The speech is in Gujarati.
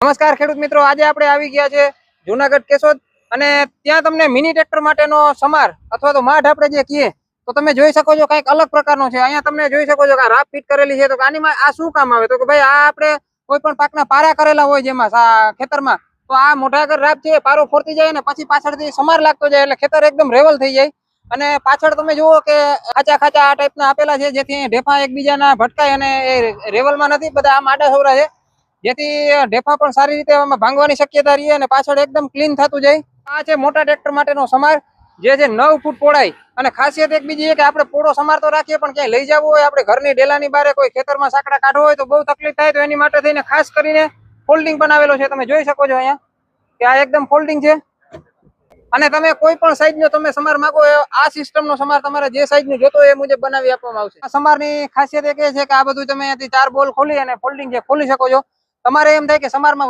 નમસ્કાર ખેડૂત મિત્રો, આજે આપણે આવી ગયા છે જુનાગઢ કેશોદ અને ત્યાં તમને મિની ટ્રેક્ટર માટેનો સમાર અથવા તો માઢ આપણે જે કહીએ, તો તમે જોઈ શકો છો કંઈક અલગ પ્રકારનો છે. અહીંયા તમે જોઈ શકો છો કે રાપ ફિટ કરેલી છે. તો કે આની આ શું કામ આવે? તો કે ભાઈ આ આપણે કોઈ પણ પાકના પારા કરેલા હોય જેમાં ખેતરમાં, તો આ મોઢાગર રાફ છે, પારો ફોરતી જાય અને પછી પાછળથી સમાર લાગતો જાય એટલે ખેતર એકદમ રેવલ થઈ જાય. અને પાછળ તમે જુઓ કે ખાચા ખાચા આ ટાઈપના આપેલા છે, જેથી ઢેફા એકબીજાના ભટકાય અને એ રેવલમાં નથી. બધા આ આડા સૌરા છે. જેથી ઢેફા પણ સારી રીતે આમાં ભાંગવાની શક્યતા રહે અને પાછળ એકદમ ક્લીન થતું જાય. આ છે મોટા ટ્રેક્ટર માટેનો સમાર, જે છે નવ ફૂટ પહોળાઈ. અને ખાસિયત એક બીજી એ કે આપણે પોળો સમાર તો રાખીએ, પણ ક્યાંય લઈ જવું હોય, આપણે ઘરની ડેલાની બારે કોઈ ખેતરમાં સાંકડા કાઢવો હોય તો બહુ તકલીફ થાય, તો એની માટે થઈને ખાસ કરીને ફોલ્ડિંગ બનાવેલો છે. તમે જોઈ શકો છો અહીંયા કે આ એકદમ ફોલ્ડિંગ છે. અને તમે કોઈ પણ સાઈઝ તમે સમાર માંગો આ સિસ્ટમ નો સમાર તમારે જે સાઈઝનું જોતો એ મુજબ બનાવી આપવામાં આવશે. આ સમારની ખાસિયત એ છે કે આ બધું તમે અહીંયાથી ચાર બોલ ખોલી અને ફોલ્ડિંગ જે ખોલી શકો છો. તમારે એમ થાય કે સમારમાં